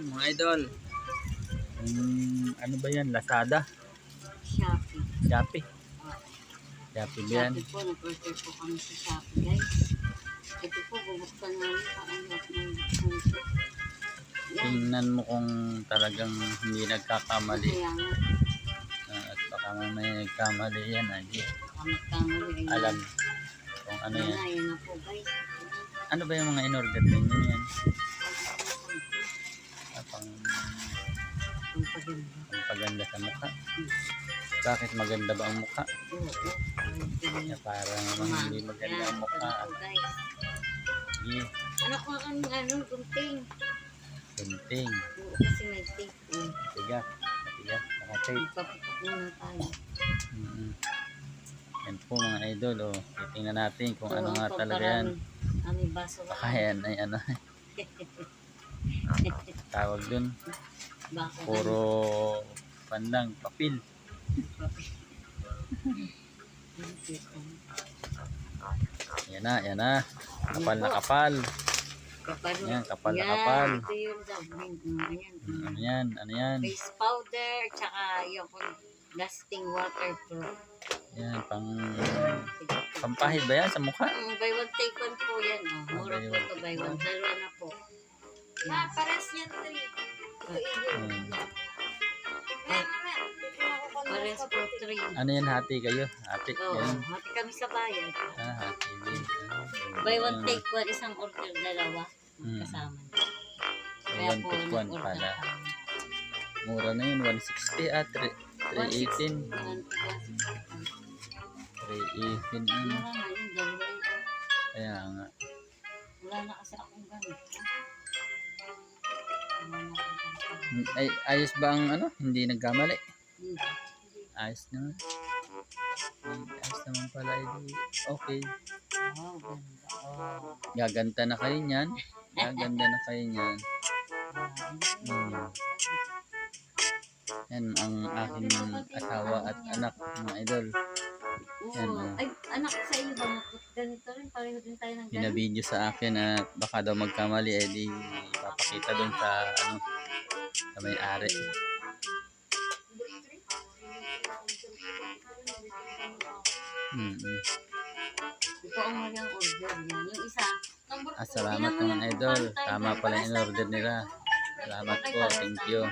Yan mga idol. Um, ano ba yan? Lazada? Shopee. Shopee? Ah, Shopee ba yan? Shopee po, nag-order po kami sa Shopee guys. Ito po, bubuksan namin paano ng buksan ito. Yan. Tingnan mo kung talagang hindi nagkakamali. Kaya nga, Ah, at baka mamaya nagkamali yan. Ay, kamot-kamot. alam kung ano Yan yan. na, yan na po guys. Ano ba yung mga in-order ninyo yan? Ang paganda. paganda sa mukha. Bakit maganda ba ang mukha? Oo, oo. Ang Ya, para naman hindi maganda ang mukha. Sige, Ano ko ang ano, gunting. kunting. Oo, kasi may tape. Tigas. Tigas. Nakatape. Muna tayo. Mm-hmm. Yan po mga idol. Oh. Titingnan natin kung ano nga talaga parang yan. Baso Baka yan ay ano. tawag dun. Bako. Puro panlang, papel. yan na, yan na. Kapal na kapal. Kapal. Yan, kapal na kapal. Ito yung mm, ayan. Mm. Ano yan, ano yan? Face powder, tsaka yung lasting waterproof. Yan, pang... Pampahid ba yan sa mukha? Mm, buy one, take one po yan. Oh. Ah, Mura po to buy one. Dalawa na po. Yes. Ah, pares yan 3. Hmm. Ano po three. Ano yan hati kayo? Hati. Oo, Yan. hati kami sa bayan. Ah, hati din. Ah, Buy one take one, isang order dalawa. Mm. Kasama. Buy one take one nag-order pala. kami. Mura na yun. 160 at 318. 160. 318. Ano? Mura na yun, dalawa yun. Kaya nga. Wala na kasi akong ganito. Ay, ayos ba ang ano? Hindi nagkamali? Ayos naman. Hmm, Ayos naman pala. Edi. Okay. Gaganda na kayo niyan. Gaganda na kayo niyan. Hmm. Yan ang aking asawa at anak, mga idol. Yan, oh. Ay, anak sa iyo din tayo ng ganito. Binabideo sa akin at baka daw magkamali eh di papakita doon sa ano sa may-ari. Mm -hmm. Ito ang walang order. Yung isa, Number Ah, salamat mga idol. Tama pala yung order nila. Salamat po. Thank you.